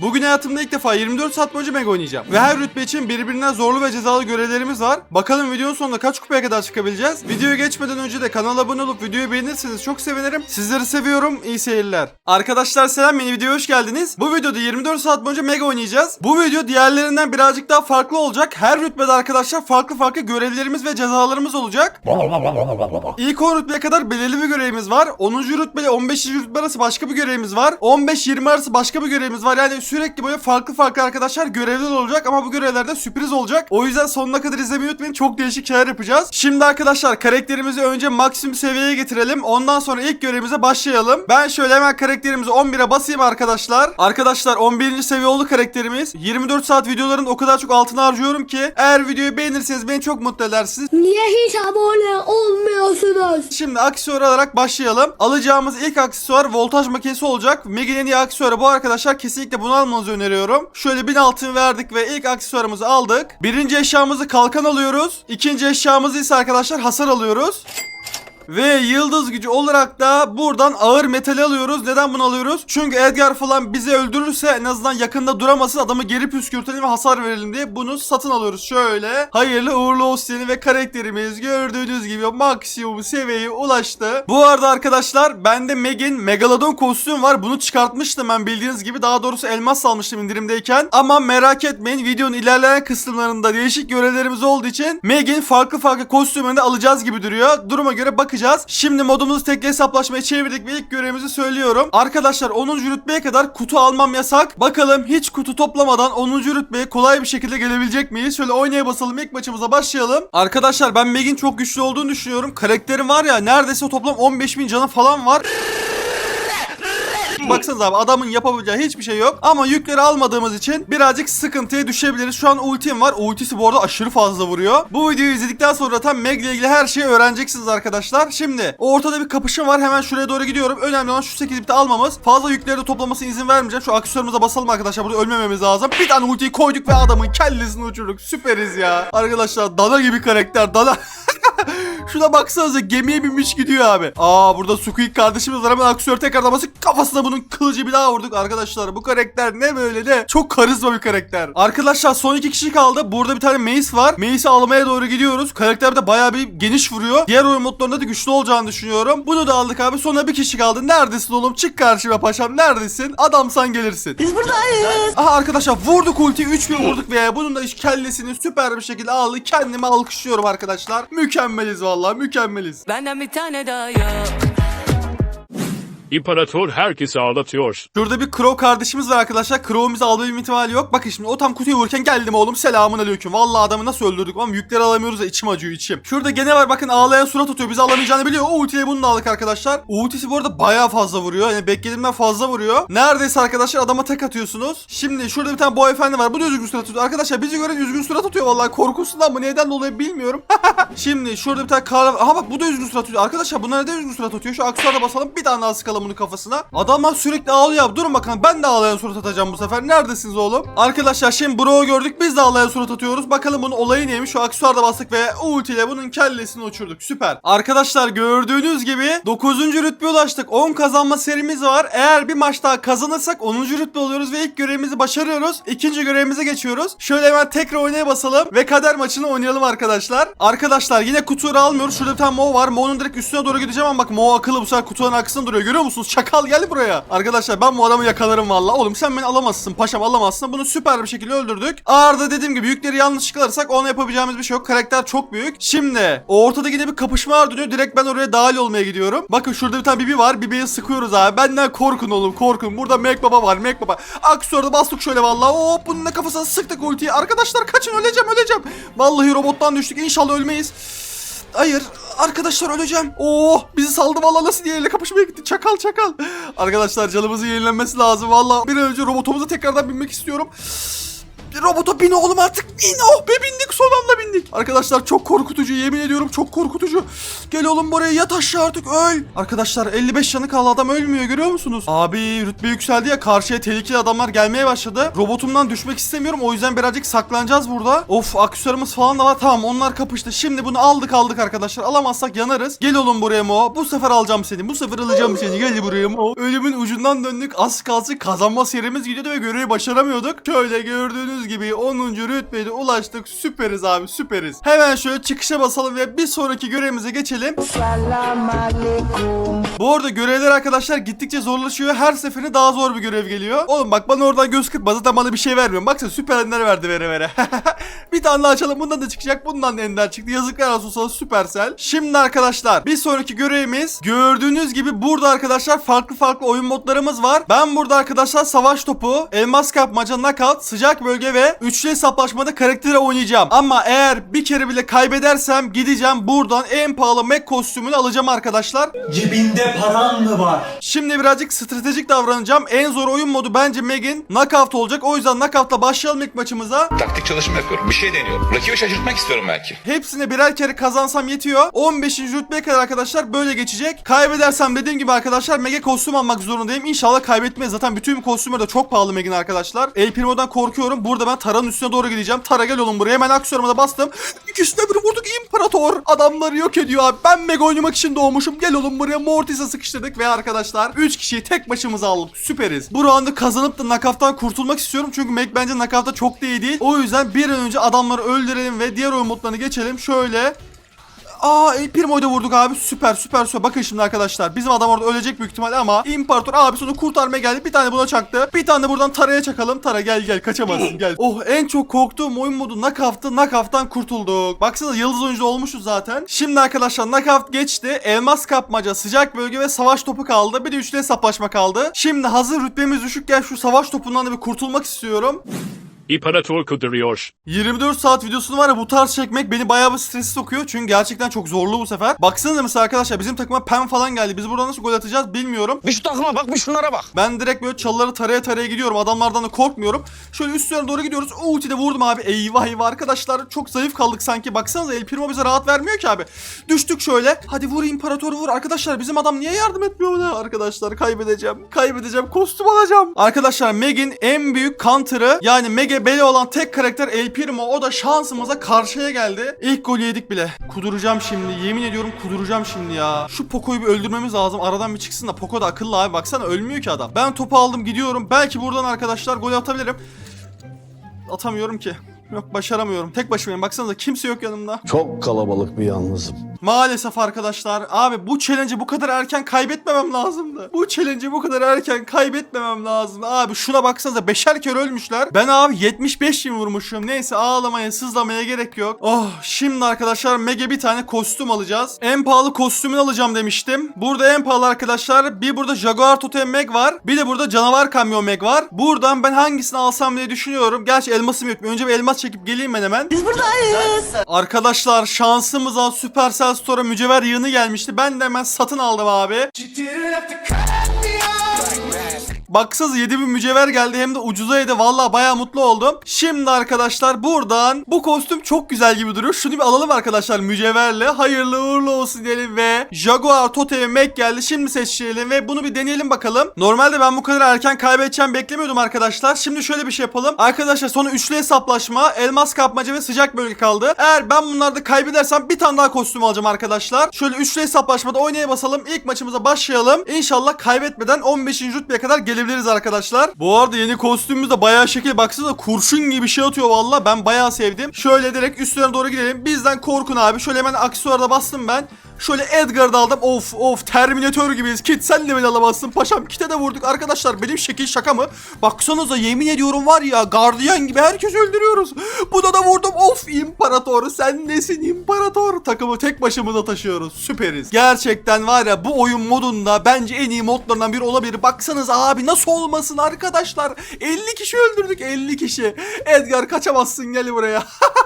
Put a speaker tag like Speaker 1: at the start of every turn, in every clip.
Speaker 1: Bugün hayatımda ilk defa 24 saat boyunca Mega oynayacağım. Ve her rütbe için birbirinden zorlu ve cezalı görevlerimiz var. Bakalım videonun sonunda kaç kupaya kadar çıkabileceğiz. Videoya geçmeden önce de kanala abone olup videoyu beğenirseniz çok sevinirim. Sizleri seviyorum. İyi seyirler. Arkadaşlar selam yeni videoya hoş geldiniz. Bu videoda 24 saat boyunca Mega oynayacağız. Bu video diğerlerinden birazcık daha farklı olacak. Her rütbede arkadaşlar farklı farklı görevlerimiz ve cezalarımız olacak. İlk 10 rütbeye kadar belirli bir görevimiz var. 10. rütbe ile 15. rütbe arası başka bir görevimiz var. 15-20 arası başka bir görevimiz var. Yani sürekli böyle farklı farklı arkadaşlar görevler olacak ama bu görevlerde sürpriz olacak. O yüzden sonuna kadar izlemeyi unutmayın. Çok değişik şeyler yapacağız. Şimdi arkadaşlar karakterimizi önce maksimum seviyeye getirelim. Ondan sonra ilk görevimize başlayalım. Ben şöyle hemen karakterimizi 11'e basayım arkadaşlar. Arkadaşlar 11. seviye oldu karakterimiz. 24 saat videoların o kadar çok altına harcıyorum ki eğer videoyu beğenirseniz beni çok mutlu edersiniz.
Speaker 2: Niye hiç abone olmuyorsunuz?
Speaker 1: Şimdi aksesuar alarak başlayalım. Alacağımız ilk aksesuar voltaj makinesi olacak. Meg'in en iyi aksesuarı bu arkadaşlar. Kesinlikle bunu almanızı öneriyorum. Şöyle 1000 altın verdik ve ilk aksesuarımızı aldık. Birinci eşyamızı kalkan alıyoruz. İkinci eşyamızı ise arkadaşlar hasar alıyoruz. Ve yıldız gücü olarak da buradan ağır metal alıyoruz. Neden bunu alıyoruz? Çünkü Edgar falan bizi öldürürse en azından yakında duramasın adamı geri püskürtelim ve hasar verelim diye bunu satın alıyoruz. Şöyle hayırlı uğurlu olsun ve karakterimiz gördüğünüz gibi maksimum seviyeye ulaştı. Bu arada arkadaşlar bende Meg'in Megalodon kostüm var. Bunu çıkartmıştım ben bildiğiniz gibi. Daha doğrusu elmas almıştım indirimdeyken. Ama merak etmeyin videonun ilerleyen kısımlarında değişik görevlerimiz olduğu için Meg'in farklı farklı kostümünü de alacağız gibi duruyor. Duruma göre bakacağız. Şimdi modumuzu tekli hesaplaşmaya çevirdik ve ilk görevimizi söylüyorum. Arkadaşlar 10. rütbeye kadar kutu almam yasak. Bakalım hiç kutu toplamadan 10. rütbeye kolay bir şekilde gelebilecek miyiz? Şöyle oynaya basalım ilk maçımıza başlayalım. Arkadaşlar ben Meg'in çok güçlü olduğunu düşünüyorum. Karakterim var ya neredeyse toplam 15.000 canı falan var. Baksanıza abi adamın yapabileceği hiçbir şey yok. Ama yükleri almadığımız için birazcık sıkıntıya düşebiliriz. Şu an ultim var. Ultisi bu arada aşırı fazla vuruyor. Bu videoyu izledikten sonra tam Meg ile ilgili her şeyi öğreneceksiniz arkadaşlar. Şimdi ortada bir kapışma var. Hemen şuraya doğru gidiyorum. Önemli olan şu 8 biti almamız. Fazla yükleri de toplamasına izin vermeyeceğim. Şu aksesuarımıza basalım arkadaşlar. Burada ölmememiz lazım. Bir tane ultiyi koyduk ve adamın kellesini uçurduk. Süperiz ya. Arkadaşlar dana gibi karakter. Dana. Şuna baksanıza gemiye binmiş gidiyor abi. Aa burada Squeak kardeşimiz var hemen aksiyör tekrardan basıp kafasına bunun kılıcı bir daha vurduk arkadaşlar. Bu karakter ne böyle ne? Çok karizma bir karakter. Arkadaşlar son iki kişi kaldı. Burada bir tane Mace var. Mace'i almaya doğru gidiyoruz. Karakter de bayağı bir geniş vuruyor. Diğer oyun modlarında da güçlü olacağını düşünüyorum. Bunu da aldık abi. Sonra bir kişi kaldı. Neredesin oğlum? Çık karşıma paşam. Neredesin? Adamsan gelirsin.
Speaker 2: Biz buradayız.
Speaker 1: Aha arkadaşlar vurduk ultiyi 3000 vurduk ve bunun da iş kellesini süper bir şekilde aldı. Kendimi alkışlıyorum arkadaşlar. Mükemmeliz vallahi mükemmeliz.
Speaker 3: Benden bir tane daha yok.
Speaker 4: İmparator herkesi ağlatıyor.
Speaker 1: Şurada bir Crow kardeşimiz var arkadaşlar. Crow'un bizi alma bir ihtimali yok. Bakın şimdi o tam kutuyu vururken geldim oğlum. Selamun aleyküm. Vallahi adamı nasıl öldürdük ama yükleri alamıyoruz da içim acıyor içim. Şurada gene var bakın ağlayan surat atıyor. Bizi alamayacağını biliyor. O ultiyle bunu da aldık arkadaşlar. O ultisi bu arada bayağı fazla vuruyor. Yani beklediğimden fazla vuruyor. Neredeyse arkadaşlar adama tek atıyorsunuz. Şimdi şurada bir tane boy efendi var. Bu da üzgün surat atıyor. Arkadaşlar bizi gören üzgün surat atıyor vallahi. Korkusundan mı neden dolayı bilmiyorum. Şimdi şurada bir tane kar Aha bak bu da üzgün surat atıyor. Arkadaşlar bunlar neden üzgün surat atıyor? Şu aksuara basalım. Bir tane daha sıkalım bunu kafasına. Adamlar sürekli ağlıyor. Durun bakalım ben de ağlayan surat atacağım bu sefer. Neredesiniz oğlum? Arkadaşlar şimdi Bro'yu gördük. Biz de ağlayan surat atıyoruz. Bakalım bunun olayı neymiş? Şu aksuarda bastık ve ultiyle bunun kellesini uçurduk. Süper. Arkadaşlar gördüğünüz gibi 9. rütbe ulaştık. 10 kazanma serimiz var. Eğer bir maç daha kazanırsak 10. rütbe oluyoruz ve ilk görevimizi başarıyoruz. İkinci görevimize geçiyoruz. Şöyle hemen tekrar oynaya basalım ve kader maçını oynayalım arkadaşlar. Arkadaşlar yine kutuları almıyoruz. Şurada bir tane Mo var. Mo'nun direkt üstüne doğru gideceğim ama bak Mo akıllı bu sefer kutunun arkasında duruyor. Görüyor musunuz? Çakal gel buraya. Arkadaşlar ben bu adamı yakalarım valla. Oğlum sen beni alamazsın. Paşam alamazsın. Bunu süper bir şekilde öldürdük. Arda dediğim gibi yükleri yanlış çıkarırsak ona yapabileceğimiz bir şey yok. Karakter çok büyük. Şimdi ortada yine bir kapışma var dönüyor. Direkt ben oraya dahil olmaya gidiyorum. Bakın şurada bir tane Bibi var. Bibi'yi sıkıyoruz abi. Benden korkun oğlum korkun. Burada Mac Baba var. Mac Baba. Aksuarda bastık şöyle valla. Hop bunun da kafasına sıktık ultiyi. Arkadaşlar kaçın öleceğim öleceğim. Vallahi robottan düştük. İnşallah ölmeyiz. Hayır arkadaşlar öleceğim. Oh bizi saldı valla nasıl diğeriyle kapışmaya gitti. Çakal çakal. Arkadaşlar canımızın yenilenmesi lazım valla. Bir an önce robotumuza tekrardan binmek istiyorum. Robota bin oğlum artık bin oh be bindik son anda bindik. Arkadaşlar çok korkutucu yemin ediyorum çok korkutucu. Gel oğlum buraya yat aşağı artık öl. Arkadaşlar 55 canı kaldı adam ölmüyor görüyor musunuz? Abi rütbe yükseldi ya karşıya tehlikeli adamlar gelmeye başladı. Robotumdan düşmek istemiyorum o yüzden birazcık saklanacağız burada. Of aksesuarımız falan da var tamam onlar kapıştı. Şimdi bunu aldık aldık arkadaşlar alamazsak yanarız. Gel oğlum buraya Mo bu sefer alacağım seni bu sefer alacağım seni gel buraya Mo. Ölümün ucundan döndük az kalsın kazanma serimiz gidiyordu ve görevi başaramıyorduk. Şöyle gördüğünüz gibi 10. rütbeye ulaştık süperiz abi süperiz. Hemen şöyle çıkışa basalım ve bir sonraki görevimize geçelim. Bu arada görevler arkadaşlar gittikçe zorlaşıyor. Her seferinde daha zor bir görev geliyor. Oğlum bak bana oradan göz kırpma zaten bana bir şey vermiyor. Baksana süper ender verdi vere vere. bir tane daha açalım bundan da çıkacak. Bundan da ender çıktı. Yazıklar olsun sana Supercell. Şimdi arkadaşlar bir sonraki görevimiz gördüğünüz gibi burada arkadaşlar farklı farklı oyun modlarımız var. Ben burada arkadaşlar savaş topu, elmas kapmaca, knockout, sıcak bölge ve üçlü hesaplaşmada karaktere oynayacağım. Ama eğer bir kere bile kaybedersem gideceğim buradan en pahalı Mac kostümünü alacağım arkadaşlar.
Speaker 3: Cebinde paran mı var?
Speaker 1: Şimdi birazcık stratejik davranacağım. En zor oyun modu bence Meg'in knockout olacak. O yüzden knockout'la başlayalım ilk maçımıza.
Speaker 5: Taktik çalışma yapıyorum. Bir şey deniyorum. Rakibi şaşırtmak istiyorum belki.
Speaker 1: Hepsine birer kere kazansam yetiyor. 15. rütbeye kadar arkadaşlar böyle geçecek. Kaybedersem dediğim gibi arkadaşlar Meg'e kostüm almak zorundayım. İnşallah kaybetmeyiz. Zaten bütün kostümler de çok pahalı Meg'in arkadaşlar. El Primo'dan korkuyorum. Burada ben Tara'nın üstüne doğru gideceğim. Tara gel oğlum buraya. Hemen aksiyonuma da bastım. İkisine bir vurduk imparator. Adamları yok ediyor abi. Ben Meg oynamak için doğmuşum. Gel oğlum buraya Mortis'e sıkıştırdık ve arkadaşlar 3 kişiyi tek başımıza aldık. Süperiz. Bu roundu kazanıp da knockout'tan kurtulmak istiyorum. Çünkü Meg bence knockout'ta çok da iyi değil. O yüzden bir an önce adamları öldürelim ve diğer oyun modlarına geçelim. Şöyle Aa El Primo'yu da vurduk abi. Süper süper süper. Bakın şimdi arkadaşlar. Bizim adam orada ölecek büyük ihtimalle ama İmparator abi onu kurtarmaya geldi. Bir tane buna çaktı. Bir tane de buradan Tara'ya çakalım. Tara gel gel. Kaçamazsın gel. Oh en çok korktuğum oyun modu Knockout'tı Knockout'tan kurtulduk. Baksana yıldız oyuncu olmuşuz zaten. Şimdi arkadaşlar Knockout geçti. Elmas kapmaca sıcak bölge ve savaş topu kaldı. Bir de üçlü hesaplaşma kaldı. Şimdi hazır rütbemiz düşükken şu savaş topundan da bir kurtulmak istiyorum
Speaker 4: İmparator kuduruyor.
Speaker 1: 24 saat videosunu var ya bu tarz çekmek beni bayağı bir stresi sokuyor. Çünkü gerçekten çok zorlu bu sefer. Baksanıza mesela arkadaşlar bizim takıma pen falan geldi. Biz buradan nasıl gol atacağız bilmiyorum.
Speaker 6: Bir şu takıma bak bir şunlara bak.
Speaker 1: Ben direkt böyle çalıları taraya taraya gidiyorum. Adamlardan da korkmuyorum. Şöyle üstlerine doğru gidiyoruz. Ulti de vurdum abi. Eyvah eyvah arkadaşlar. Çok zayıf kaldık sanki. Baksanıza El Primo bize rahat vermiyor ki abi. Düştük şöyle. Hadi vur imparator vur. Arkadaşlar bizim adam niye yardım etmiyor bana? Arkadaşlar kaybedeceğim. Kaybedeceğim. Kostüm alacağım. Arkadaşlar Meg'in en büyük counter'ı yani Meg'e bele olan tek karakter El Primo. O da şansımıza karşıya geldi. İlk golü yedik bile. Kuduracağım şimdi. Yemin ediyorum kuduracağım şimdi ya. Şu Poco'yu bir öldürmemiz lazım. Aradan bir çıksın da Poco da akıllı abi. Baksana ölmüyor ki adam. Ben topu aldım gidiyorum. Belki buradan arkadaşlar gol atabilirim. Atamıyorum ki. Yok başaramıyorum. Tek başımayım. Baksanıza kimse yok yanımda.
Speaker 7: Çok kalabalık bir yalnızım.
Speaker 1: Maalesef arkadaşlar. Abi bu challenge'ı bu kadar erken kaybetmemem lazımdı. Bu challenge'ı bu kadar erken kaybetmemem lazımdı. Abi şuna baksanıza beşer kere ölmüşler. Ben abi 75 bin vurmuşum. Neyse ağlamaya sızlamaya gerek yok. Oh şimdi arkadaşlar Meg'e bir tane kostüm alacağız. En pahalı kostümünü alacağım demiştim. Burada en pahalı arkadaşlar bir burada Jaguar Totem Meg var. Bir de burada Canavar Kamyon Meg var. Buradan ben hangisini alsam diye düşünüyorum. Gerçi elmasım yok. Önce bir elmas çekip geleyim ben hemen. Biz buradayız. Arkadaşlar şansımıza Supercell Store'a mücevher yığını gelmişti. Ben de hemen satın aldım abi. Baksanıza 7000 mücevher geldi hem de ucuza yedi. Valla baya mutlu oldum. Şimdi arkadaşlar buradan bu kostüm çok güzel gibi duruyor. Şunu bir alalım arkadaşlar mücevherle. Hayırlı uğurlu olsun diyelim ve Jaguar Totem Mac geldi. Şimdi seçelim ve bunu bir deneyelim bakalım. Normalde ben bu kadar erken kaybedeceğim beklemiyordum arkadaşlar. Şimdi şöyle bir şey yapalım. Arkadaşlar sonra üçlü hesaplaşma, elmas kapmaca ve sıcak bölge kaldı. Eğer ben bunlarda kaybedersem bir tane daha kostüm alacağım arkadaşlar. Şöyle üçlü hesaplaşmada oynaya basalım. İlk maçımıza başlayalım. İnşallah kaybetmeden 15. rütbeye kadar gelebiliriz arkadaşlar. Bu arada yeni kostümümüz de bayağı şekil. Baksanıza kurşun gibi şey atıyor valla. Ben bayağı sevdim. Şöyle direkt üstlerine doğru gidelim. Bizden korkun abi. Şöyle hemen aksesuarda bastım ben. Şöyle Edgar'ı da aldım. Of of Terminator gibiyiz. Kit sen de beni alamazsın. Paşam kite de vurduk. Arkadaşlar benim şekil şaka mı? Baksanıza yemin ediyorum var ya gardiyan gibi herkes öldürüyoruz. Buna da vurdum. Of imparator sen nesin imparator? Takımı tek başımıza taşıyoruz. Süperiz. Gerçekten var ya bu oyun modunda bence en iyi modlarından biri olabilir. Baksanıza abi nasıl olmasın arkadaşlar. 50 kişi öldürdük 50 kişi. Edgar kaçamazsın gel buraya.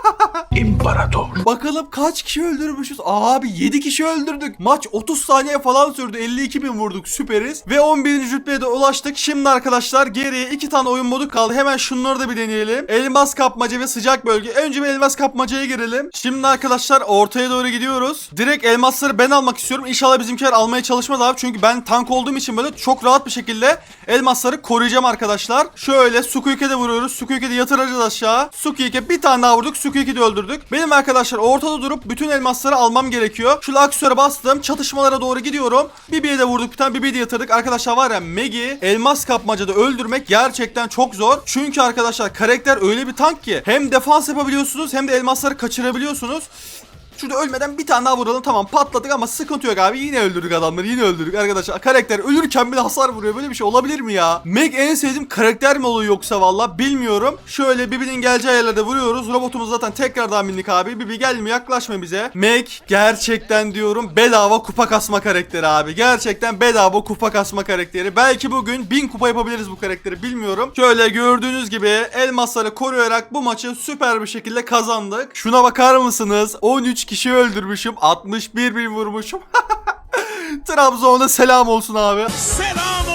Speaker 7: İmparator.
Speaker 1: Bakalım kaç kişi öldürmüşüz? Abi 7 kişi öldürdük. Maç 30 saniye falan sürdü. 52 bin vurduk. Süperiz. Ve 11. rütbeye de ulaştık. Şimdi arkadaşlar geriye 2 tane oyun modu kaldı. Hemen şunları da bir deneyelim. Elmas kapmaca ve sıcak bölge. Önce bir elmas kapmacaya girelim. Şimdi arkadaşlar ortaya doğru gidiyoruz. Direkt elmasları ben almak istiyorum. İnşallah bizimkiler almaya çalışmaz abi. Çünkü ben tank olduğum için böyle çok rahat bir şekilde elmasları koruyacağım arkadaşlar. Şöyle Sukuyuke de vuruyoruz. Sukuyuke de yatıracağız aşağı. Sukuyuke bir tane daha vurduk. Sukuyuke de öldürdük. Benim arkadaşlar ortada durup bütün elmasları almam gerekiyor. Şu aksiyona bastım. Çatışmalara doğru gidiyorum. Bibi'ye de vurduk bir tane. Bibi'yi de yatırdık. Arkadaşlar var ya Megi elmas kapmacada öldürmek gerçekten çok zor. Çünkü arkadaşlar karakter öyle bir tank ki hem defans yapabiliyorsunuz hem de elmasları kaçırabiliyorsunuz. Şurada ölmeden bir tane daha vuralım. Tamam patladık ama sıkıntı yok abi. Yine öldürdük adamları. Yine öldürdük arkadaşlar. Karakter ölürken bile hasar vuruyor. Böyle bir şey olabilir mi ya? Meg en sevdiğim karakter mi oluyor yoksa valla bilmiyorum. Şöyle Bibi'nin geleceği yerlerde vuruyoruz. Robotumuz zaten tekrardan bindik abi. Bibi gelme yaklaşma bize. Meg gerçekten diyorum bedava kupa kasma karakteri abi. Gerçekten bedava kupa kasma karakteri. Belki bugün 1000 kupa yapabiliriz bu karakteri bilmiyorum. Şöyle gördüğünüz gibi elmasları koruyarak bu maçı süper bir şekilde kazandık. Şuna bakar mısınız? 13 kişi öldürmüşüm. 61 bin vurmuşum. Trabzon'a selam olsun abi.
Speaker 3: Selam.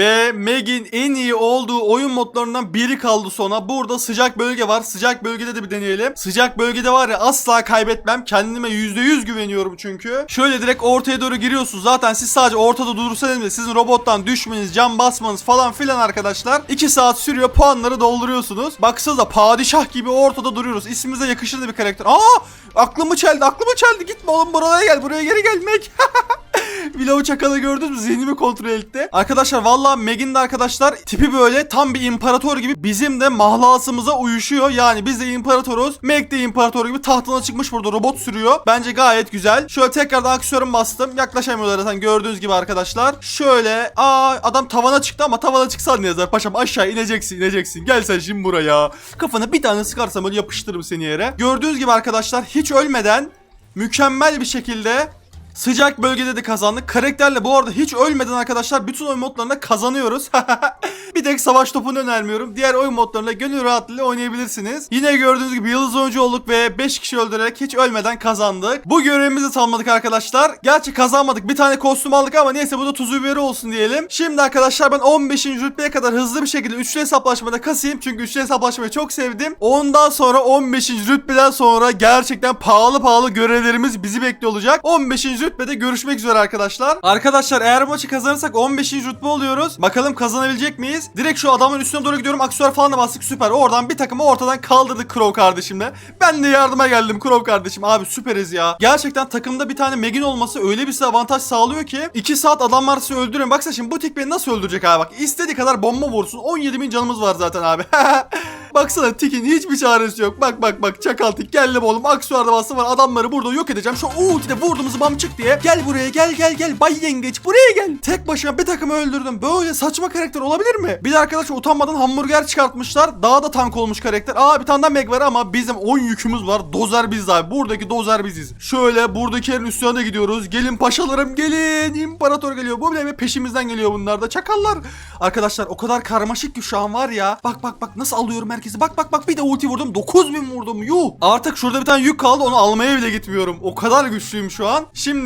Speaker 1: Ve Meg'in en iyi olduğu oyun modlarından biri kaldı sona. Burada sıcak bölge var. Sıcak bölgede de bir deneyelim. Sıcak bölgede var ya asla kaybetmem. Kendime %100 güveniyorum çünkü. Şöyle direkt ortaya doğru giriyorsunuz. Zaten siz sadece ortada durursanız bile sizin robottan düşmeniz, cam basmanız falan filan arkadaşlar. 2 saat sürüyor. Puanları dolduruyorsunuz. Baksanıza padişah gibi ortada duruyoruz. İsmimize yakışır da bir karakter. Aa! Aklımı çeldi, aklımı çeldi. Gitme oğlum buraya gel. Buraya geri gelmek. Vlog çakalı gördünüz mü? Zihnimi kontrol etti. Arkadaşlar valla Meg'in de arkadaşlar tipi böyle tam bir imparator gibi bizim de mahlasımıza uyuşuyor. Yani biz de imparatoruz. Meg de imparator gibi tahtına çıkmış burada robot sürüyor. Bence gayet güzel. Şöyle tekrardan aksiyon bastım. Yaklaşamıyorlar zaten gördüğünüz gibi arkadaşlar. Şöyle aa adam tavana çıktı ama tavana çıksan ne yazar? Paşam aşağı ineceksin ineceksin. Gel sen şimdi buraya. Kafana bir tane sıkarsam öyle yapıştırırım seni yere. Gördüğünüz gibi arkadaşlar hiç ölmeden mükemmel bir şekilde Sıcak bölgede de kazandık. Karakterle bu arada hiç ölmeden arkadaşlar bütün oyun modlarında kazanıyoruz. bir tek savaş topunu önermiyorum. Diğer oyun modlarıyla gönül rahatlığıyla oynayabilirsiniz. Yine gördüğünüz gibi yıldız oyuncu olduk ve 5 kişi öldürerek hiç ölmeden kazandık. Bu görevimizi tamamladık arkadaşlar. Gerçi kazanmadık. Bir tane kostüm aldık ama neyse bu da tuzu biberi olsun diyelim. Şimdi arkadaşlar ben 15. rütbeye kadar hızlı bir şekilde üçlü hesaplaşmada kasayım. Çünkü üçlü hesaplaşmayı çok sevdim. Ondan sonra 15. rütbeden sonra gerçekten pahalı pahalı görevlerimiz bizi bekliyor olacak. 15. rütbede görüşmek üzere arkadaşlar. Arkadaşlar eğer maçı kazanırsak 15. rütbe oluyoruz. Bakalım kazanabilecek miyiz? Direkt şu adamın üstüne doğru gidiyorum. Aksesuar falan da bastık süper. Oradan bir takımı ortadan kaldırdık Crow kardeşimle. Ben de yardıma geldim Crow kardeşim. Abi süperiz ya. Gerçekten takımda bir tane Meg'in olması öyle bir avantaj sağlıyor ki 2 saat adam varsa öldürün. Baksana şimdi bu tik beni nasıl öldürecek abi bak. İstediği kadar bomba vursun. 17 bin canımız var zaten abi. Baksana Tik'in hiçbir çaresi yok. Bak bak bak çakal Tik geldim oğlum. Aksuarda bastım var adamları burada yok edeceğim. Şu ultide vurduğumuz bam çık diye. Gel buraya gel gel gel. Bay yengeç buraya gel. Tek başına bir takımı öldürdüm. Böyle saçma karakter olabilir mi? Bir de arkadaş utanmadan hamburger çıkartmışlar. Daha da tank olmuş karakter. Aa bir tane daha Meg var ama bizim 10 yükümüz var. Dozer biz abi. Buradaki dozer biziz. Şöyle buradakilerin üstüne de gidiyoruz. Gelin paşalarım gelin. İmparator geliyor. Bu bile peşimizden geliyor bunlar da. Çakallar. Arkadaşlar o kadar karmaşık ki şu an var ya. Bak bak bak nasıl alıyorum herkesi. Bak bak bak bir de ulti vurdum. 9000 vurdum. Yuh. Artık şurada bir tane yük kaldı. Onu almaya bile gitmiyorum. O kadar güçlüyüm şu an. Şimdi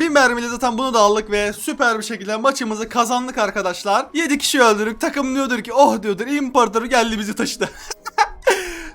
Speaker 1: bir mermiyle zaten bunu da aldık ve süper bir şekilde maçımızı kazandık arkadaşlar. 7 kişi öldürdük. Takım diyordur ki oh diyordur. İmparatoru geldi bizi taşıdı.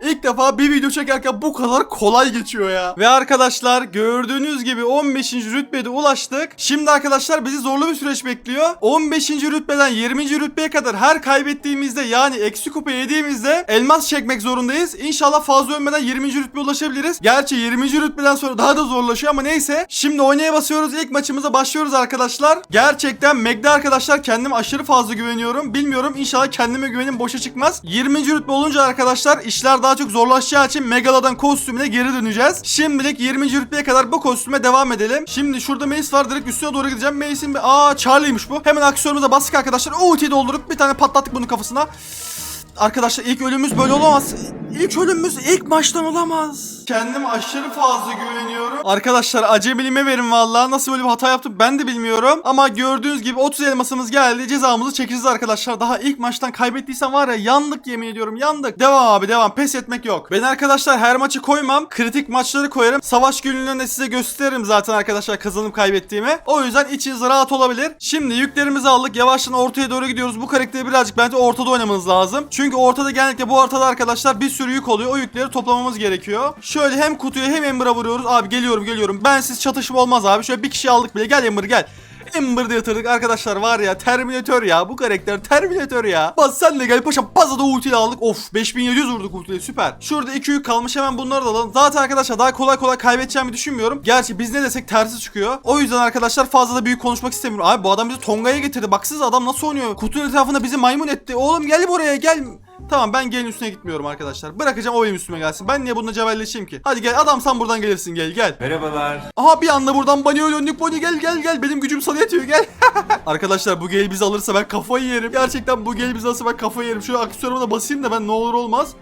Speaker 1: İlk defa bir video çekerken bu kadar kolay geçiyor ya. Ve arkadaşlar gördüğünüz gibi 15. rütbede ulaştık. Şimdi arkadaşlar bizi zorlu bir süreç bekliyor. 15. rütbeden 20. rütbeye kadar her kaybettiğimizde yani eksi kupa yediğimizde elmas çekmek zorundayız. İnşallah fazla ölmeden 20. rütbeye ulaşabiliriz. Gerçi 20. rütbeden sonra daha da zorlaşıyor ama neyse. Şimdi oynaya basıyoruz. İlk maçımıza başlıyoruz arkadaşlar. Gerçekten Meg'de arkadaşlar kendime aşırı fazla güveniyorum. Bilmiyorum inşallah kendime güvenim boşa çıkmaz. 20. rütbe olunca arkadaşlar işler daha çok zorlaşacağı için Megalodon kostümüne geri döneceğiz. Şimdilik 20. rütbeye kadar bu kostüme devam edelim. Şimdi şurada Mace var direkt üstüne doğru gideceğim. Mace'in bir... Aa Charlie'ymiş bu. Hemen aksiyonumuza bastık arkadaşlar. Ultiyi doldurup bir tane patlattık bunun kafasına. Arkadaşlar ilk ölümümüz böyle olamaz. ilk ölümümüz ilk maçtan olamaz. Kendim aşırı fazla güveniyorum. Arkadaşlar acemiliğime verin vallahi. Nasıl böyle bir hata yaptım ben de bilmiyorum. Ama gördüğünüz gibi 30 elmasımız geldi. Cezamızı çekeceğiz arkadaşlar. Daha ilk maçtan kaybettiysem var ya yandık yemin ediyorum yandık. Devam abi devam. Pes etmek yok. Ben arkadaşlar her maçı koymam. Kritik maçları koyarım. Savaş günlüğünde size gösteririm zaten arkadaşlar kazanıp kaybettiğimi. O yüzden içiniz rahat olabilir. Şimdi yüklerimizi aldık. Yavaştan ortaya doğru gidiyoruz. Bu karakteri birazcık bence ortada oynamanız lazım. Çünkü ortada genellikle bu ortada arkadaşlar bir sürü yük oluyor. O yükleri toplamamız gerekiyor. Şöyle hem kutuya hem Ember'a vuruyoruz. Abi geliyorum geliyorum. Ben siz çatışma olmaz abi. Şöyle bir kişi aldık bile. Gel Ember gel. Ember'da yatırdık arkadaşlar var ya Terminator ya bu karakter Terminator ya. Bas sen de gel paşam Bazada ultiyle aldık of 5700 vurduk ultiyle süper. Şurada iki yük kalmış hemen bunları da alalım. Zaten arkadaşlar daha kolay kolay kaybedeceğimi düşünmüyorum. Gerçi biz ne desek tersi çıkıyor. O yüzden arkadaşlar fazla da büyük konuşmak istemiyorum. Abi bu adam bizi Tonga'ya getirdi. Baksanıza adam nasıl oynuyor. Kutunun etrafında bizi maymun etti. Oğlum gel buraya gel. Tamam ben gelin üstüne gitmiyorum arkadaşlar. Bırakacağım o benim üstüme gelsin. Ben niye bununla cebelleşeyim ki? Hadi gel adam sen buradan gelirsin gel gel.
Speaker 3: Merhabalar.
Speaker 1: Aha bir anda buradan banyo döndük Bonnie gel gel gel benim gücüm sana yetiyor gel. Arkadaşlar bu gel bizi alırsa ben kafayı yerim. Gerçekten bu gel bizi alırsa ben kafayı yerim. Şöyle aksiyonuma da basayım da ben ne olur olmaz.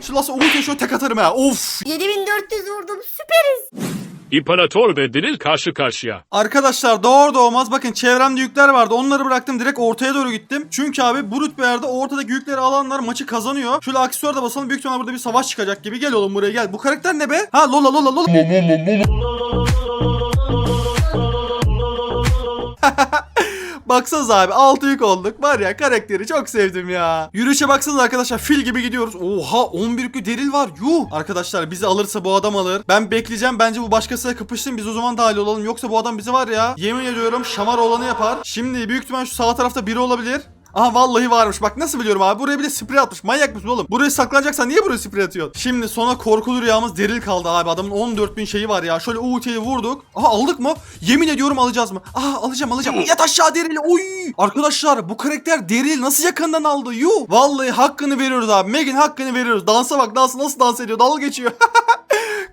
Speaker 1: Şu nasıl Umut şöyle tek atarım ha. Of.
Speaker 2: 7400 vurdum süperiz.
Speaker 4: İmparator ve Diril karşı karşıya.
Speaker 1: Arkadaşlar doğar doğmaz bakın çevremde yükler vardı. Onları bıraktım direkt ortaya doğru gittim. Çünkü abi bu rütbelerde ortadaki yükleri alanlar maçı kazanıyor. Şöyle aksiyona da basalım. Büyük ihtimalle burada bir savaş çıkacak gibi. Gel oğlum buraya gel. Bu karakter ne be? Ha Lola Lola Lola. Baksanıza abi 6 yük olduk. Var ya karakteri çok sevdim ya. Yürüyüşe baksanıza arkadaşlar fil gibi gidiyoruz. Oha 11 yükü deril var. Yuh. Arkadaşlar bizi alırsa bu adam alır. Ben bekleyeceğim. Bence bu başkasıyla kapışsın. Biz o zaman dahil olalım. Yoksa bu adam bizi var ya. Yemin ediyorum şamar olanı yapar. Şimdi büyük ihtimal şu sağ tarafta biri olabilir. Aha vallahi varmış. Bak nasıl biliyorum abi. Buraya bir de sprey atmış. Manyak mısın oğlum? Buraya saklanacaksan niye buraya sprey atıyorsun? Şimdi sona korkulu rüyamız deril kaldı abi. Adamın 14.000 şeyi var ya. Şöyle UT'yi vurduk. Aha aldık mı? Yemin ediyorum alacağız mı? Aha alacağım alacağım. Yat aşağı deril. Oy! Arkadaşlar bu karakter deril nasıl yakından aldı? Yuh! Vallahi hakkını veriyoruz abi. Megan hakkını veriyoruz. Dansa bak dansı nasıl dans ediyor. Dalga geçiyor.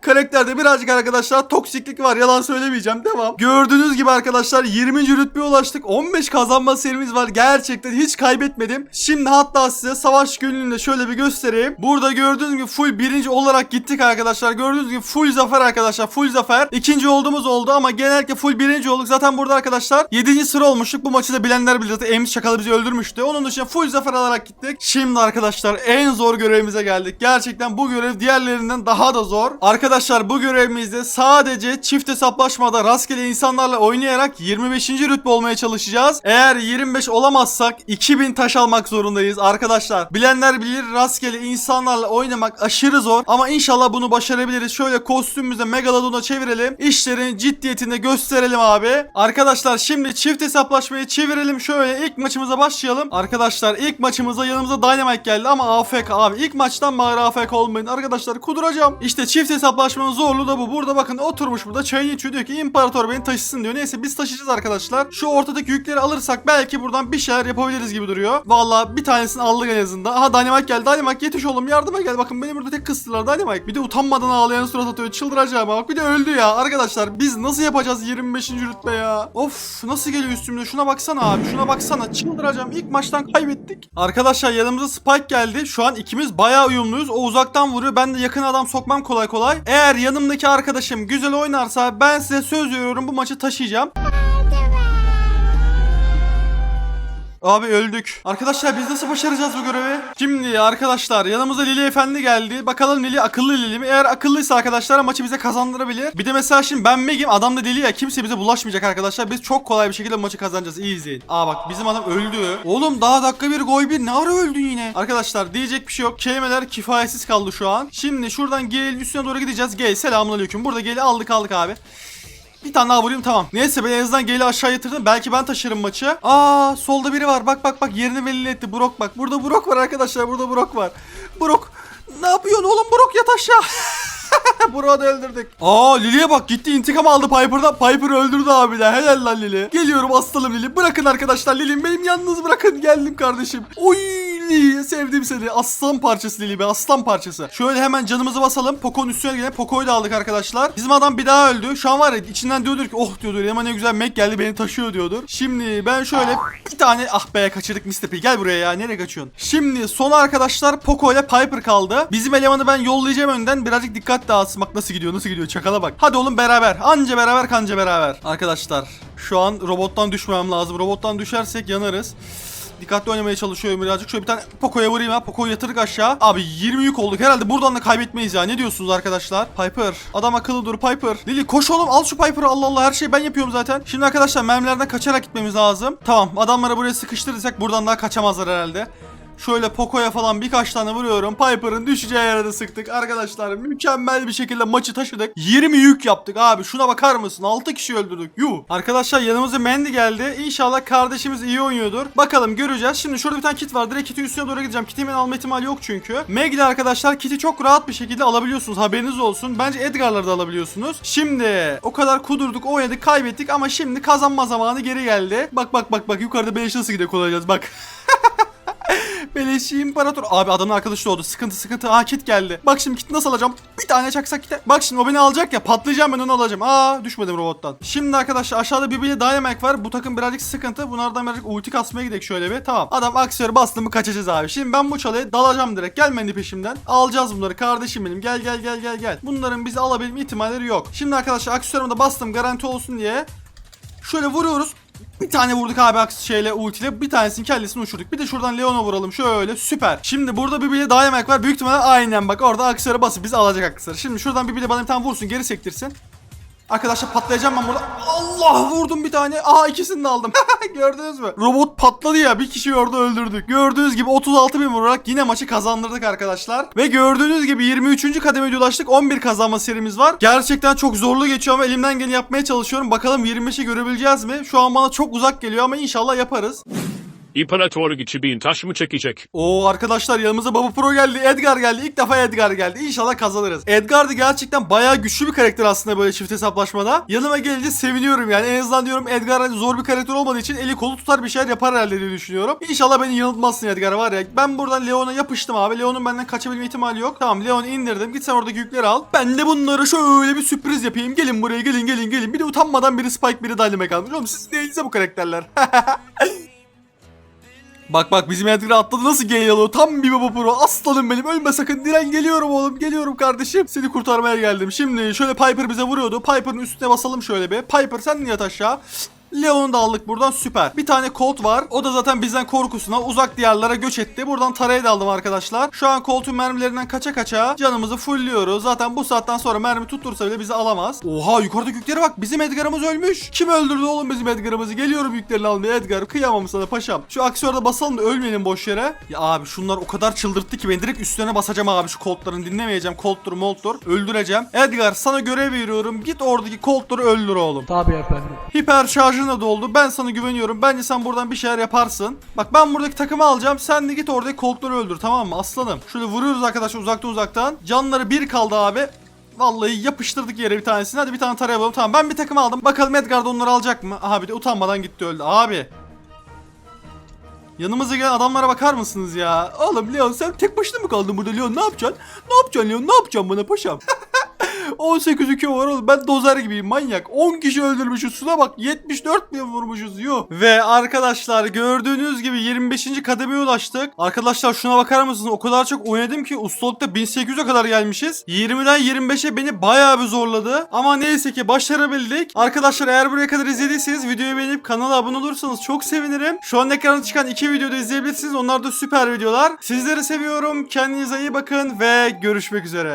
Speaker 1: Karakterde birazcık arkadaşlar toksiklik var. Yalan söylemeyeceğim. Devam. Gördüğünüz gibi arkadaşlar 20. rütbeye ulaştık. 15 kazanma serimiz var. Gerçekten hiç kaybetmedim. Şimdi hatta size savaş günlüğünü de şöyle bir göstereyim. Burada gördüğünüz gibi full birinci olarak gittik arkadaşlar. Gördüğünüz gibi full zafer arkadaşlar. Full zafer. İkinci olduğumuz oldu ama genellikle full birinci olduk. Zaten burada arkadaşlar 7. sıra olmuştuk. Bu maçı da bilenler bilir. Zaten Ems Çakalı bizi öldürmüştü. Onun dışında full zafer alarak gittik. Şimdi arkadaşlar en zor görevimize geldik. Gerçekten bu görev diğerlerinden daha da zor. Arkadaşlar bu görevimizde sadece çift hesaplaşmada rastgele insanlarla oynayarak 25. rütbe olmaya çalışacağız. Eğer 25 olamazsak 2000 taş almak zorundayız arkadaşlar. Bilenler bilir rastgele insanlarla oynamak aşırı zor ama inşallah bunu başarabiliriz. Şöyle kostümümüzde Megalodon'a çevirelim. İşlerin ciddiyetini gösterelim abi. Arkadaşlar şimdi çift hesaplaşmayı çevirelim. Şöyle ilk maçımıza başlayalım. Arkadaşlar ilk maçımıza yanımıza Dynamite geldi ama AFK abi. İlk maçtan bari AFK olmayın. Arkadaşlar kuduracağım. İşte çift hesaplaşmanın zorluğu da bu. Burada bakın oturmuş burada çayını içiyor diyor ki imparator beni taşısın diyor. Neyse biz taşıyacağız arkadaşlar. Şu ortadaki yükleri alırsak belki buradan bir şeyler yapabiliriz gibi duruyor. Valla bir tanesini aldık en azından. Aha Dynamite geldi. Dynamite yetiş oğlum yardıma gel. Bakın beni burada tek kıstılar Dynamite. Bir de utanmadan ağlayan surat atıyor. Çıldıracağım bak. Bir de öldü ya. Arkadaşlar biz nasıl yapacağız 25. rütbe ya? Of nasıl geliyor üstümde? Şuna baksana abi. Şuna baksana. Çıldıracağım. İlk maçtan kaybettik. Arkadaşlar yanımıza Spike geldi. Şu an ikimiz bayağı uyumluyuz. O uzaktan vuruyor. Ben de yakın adam sokmam kolay kolay. Eğer yanımdaki arkadaşım güzel oynarsa ben size söz veriyorum bu maçı taşıyacağım. Abi öldük. Arkadaşlar biz nasıl başaracağız bu görevi? Şimdi arkadaşlar yanımıza Lili Efendi geldi. Bakalım Lili akıllı Lili mi? Eğer akıllıysa arkadaşlar maçı bize kazandırabilir. Bir de mesela şimdi ben Meg'im adam da Lili ya. Kimse bize bulaşmayacak arkadaşlar. Biz çok kolay bir şekilde maçı kazanacağız. İyi izleyin. Aa bak bizim adam öldü. Oğlum daha dakika bir gol bir. Ne ara öldün yine? Arkadaşlar diyecek bir şey yok. Kelimeler kifayetsiz kaldı şu an. Şimdi şuradan Gale'in üstüne doğru gideceğiz. Gale selamünaleyküm. Burada Gale'i aldık aldık abi. Bir tane daha vurayım tamam. Neyse ben en azından Gale'i aşağı yatırdım. Belki ben taşırım maçı. Aa solda biri var. Bak bak bak yerini belli etti. Brok bak. Burada Brok var arkadaşlar. Burada Brok var. Brok. Ne yapıyorsun oğlum Brok yat aşağı. Brok'u da öldürdük. Aa Lily'e bak gitti intikam aldı Piper'dan. Piper'ı öldürdü abi de. Helal lan Lily. Geliyorum aslanım Lily. Bırakın arkadaşlar Lily'mi benim yalnız bırakın. Geldim kardeşim. Oy Lili sevdim seni. Aslan parçası Lili be aslan parçası. Şöyle hemen canımızı basalım. Poco'nun üstüne gelen Poco'yu da aldık arkadaşlar. Bizim adam bir daha öldü. Şu an var ya içinden diyordur ki oh diyordur. Hemen ne güzel Mac geldi beni taşıyor diyordur. Şimdi ben şöyle bir tane ah be kaçırdık. P. Gel buraya ya nereye kaçıyorsun? Şimdi son arkadaşlar Poco ile Piper kaldı. Bizim elemanı ben yollayacağım önden. Birazcık dikkat dağıtsın. Bak nasıl gidiyor nasıl gidiyor çakala bak. Hadi oğlum beraber. Anca beraber kanca beraber. Arkadaşlar şu an robottan düşmem lazım. Robottan düşersek yanarız. Dikkatli oynamaya çalışıyorum birazcık. Şöyle bir tane Poco'ya vurayım ha. Poco'yu yatırdık aşağı. Abi 20 yük olduk. Herhalde buradan da kaybetmeyiz ya. Ne diyorsunuz arkadaşlar? Piper. Adam akıllı dur Piper. Lili koş oğlum al şu Piper'ı. Allah Allah her şeyi ben yapıyorum zaten. Şimdi arkadaşlar mermilerden kaçarak gitmemiz lazım. Tamam adamları buraya sıkıştırırsak buradan daha kaçamazlar herhalde. Şöyle Poco'ya falan birkaç tane vuruyorum. Piper'ın düşeceği yere de sıktık. Arkadaşlar mükemmel bir şekilde maçı taşıdık. 20 yük yaptık abi. Şuna bakar mısın? 6 kişi öldürdük. Yuh. Arkadaşlar yanımıza Mandy geldi. İnşallah kardeşimiz iyi oynuyordur. Bakalım göreceğiz. Şimdi şurada bir tane kit var. Direkt kiti üstüne doğru gideceğim. Kiti hemen alma ihtimali yok çünkü. Meg ile arkadaşlar kiti çok rahat bir şekilde alabiliyorsunuz. Haberiniz olsun. Bence Edgar'ları da alabiliyorsunuz. Şimdi o kadar kudurduk, oynadık, kaybettik ama şimdi kazanma zamanı geri geldi. Bak bak bak bak yukarıda 5 nasıl gidiyor olacağız bak. Beleşi imparator. Abi adamın arkadaşı oldu. Sıkıntı sıkıntı. Aa geldi. Bak şimdi kit nasıl alacağım? Bir tane çaksak kite. Bak şimdi o beni alacak ya. Patlayacağım ben onu alacağım. Aa düşmedim robottan. Şimdi arkadaşlar aşağıda birbiriyle Dynamite var. Bu takım birazcık sıkıntı. Bunlardan birazcık ulti kasmaya gidelim şöyle bir. Tamam. Adam aksiyonu bastı mı kaçacağız abi. Şimdi ben bu çalıya dalacağım direkt. Gelmedi peşimden. Alacağız bunları. Kardeşim benim. Gel gel gel gel gel. Bunların bizi alabilme ihtimalleri yok. Şimdi arkadaşlar aksiyonuma da bastım garanti olsun diye. Şöyle vuruyoruz. Bir tane vurduk abi aks şeyle ultiyle. Bir tanesinin kellesini uçurduk. Bir de şuradan Leon'a vuralım. Şöyle süper. Şimdi burada bir bile daha yemek var. Büyük ihtimalle aynen bak orada aksiyonu basıp bizi alacak aksiyonu. Şimdi şuradan bir bile bana bir tane vursun geri sektirsin. Arkadaşlar patlayacağım ben burada. Allah vurdum bir tane. Aha ikisini de aldım. Gördünüz mü? Robot patladı ya. Bir kişiyi orada öldürdük. Gördüğünüz gibi 36 bin vurarak yine maçı kazandırdık arkadaşlar. Ve gördüğünüz gibi 23. kademeye ulaştık. 11 kazanma serimiz var. Gerçekten çok zorlu geçiyor ama elimden geleni yapmaya çalışıyorum. Bakalım 25'i görebileceğiz mi? Şu an bana çok uzak geliyor ama inşallah yaparız.
Speaker 4: İmparatorluk içi bin taş mı çekecek?
Speaker 1: Oo arkadaşlar yanımıza Baba Pro geldi. Edgar geldi. İlk defa Edgar geldi. İnşallah kazanırız. Edgar da gerçekten bayağı güçlü bir karakter aslında böyle çift hesaplaşmada. Yanıma gelince seviniyorum yani. En azından diyorum Edgar hani zor bir karakter olmadığı için eli kolu tutar bir şeyler yapar herhalde diye düşünüyorum. İnşallah beni yanıltmazsın Edgar var ya. Ben buradan Leon'a yapıştım abi. Leon'un benden kaçabilme ihtimali yok. Tamam Leon'u indirdim. Git sen oradaki yükleri al. Ben de bunlara şöyle bir sürpriz yapayım. Gelin buraya gelin gelin gelin. Bir de utanmadan biri Spike biri Dynamite almış. Oğlum siz neyinize bu karakterler? Bak bak bizim Edgar atladı. Nasıl geliyor tam bir baba pro aslanım benim. Ölme sakın. Diren geliyorum oğlum. Geliyorum kardeşim. Seni kurtarmaya geldim. Şimdi şöyle Piper bize vuruyordu. Piper'ın üstüne basalım şöyle bir. Piper sen niye aşağı Leon'u da aldık buradan süper. Bir tane Colt var. O da zaten bizden korkusuna uzak diyarlara göç etti. Buradan tarayı da aldım arkadaşlar. Şu an Colt'un mermilerinden kaça kaça canımızı fullliyoruz. Zaten bu saatten sonra mermi tuttursa bile bizi alamaz. Oha yukarıdaki yüklere bak. Bizim Edgar'ımız ölmüş. Kim öldürdü oğlum bizim Edgar'ımızı? Geliyorum yüklerini almaya Edgar. Kıyamam sana paşam. Şu aksiyonda basalım da ölmeyelim boş yere. Ya abi şunlar o kadar çıldırttı ki ben direkt üstlerine basacağım abi şu Colt'ların dinlemeyeceğim. Colt'tur Molt'tur. Öldüreceğim. Edgar sana görev veriyorum. Git oradaki Colt'ları öldür oğlum.
Speaker 6: Tabii efendim.
Speaker 1: Hiper da doldu. Ben sana güveniyorum. Bence sen buradan bir şeyler yaparsın. Bak ben buradaki takımı alacağım. Sen de git oradaki koltukları öldür tamam mı aslanım? Şöyle vuruyoruz arkadaşlar uzaktan uzaktan. Canları bir kaldı abi. Vallahi yapıştırdık yere bir tanesini. Hadi bir tane tarayalım. Tamam ben bir takım aldım. Bakalım Edgar da onları alacak mı? Aha de utanmadan gitti öldü. Abi. Yanımıza gelen adamlara bakar mısınız ya? Oğlum Leon sen tek başına mı kaldın burada Leon? Ne yapacaksın? Ne yapacaksın Leon? Ne yapacaksın bana paşam? 18 ülke var oğlum. Ben dozer gibiyim manyak. 10 kişi öldürmüşüz. Şuna bak 74 bin vurmuşuz. Yuh. Ve arkadaşlar gördüğünüz gibi 25. kademeye ulaştık. Arkadaşlar şuna bakar mısınız? O kadar çok oynadım ki ustalıkta 1800'e kadar gelmişiz. 20'den 25'e beni bayağı bir zorladı. Ama neyse ki başarabildik. Arkadaşlar eğer buraya kadar izlediyseniz videoyu beğenip kanala abone olursanız çok sevinirim. Şu an ekranda çıkan iki videoda izleyebilirsiniz. Onlar da süper videolar. Sizleri seviyorum. Kendinize iyi bakın ve görüşmek üzere.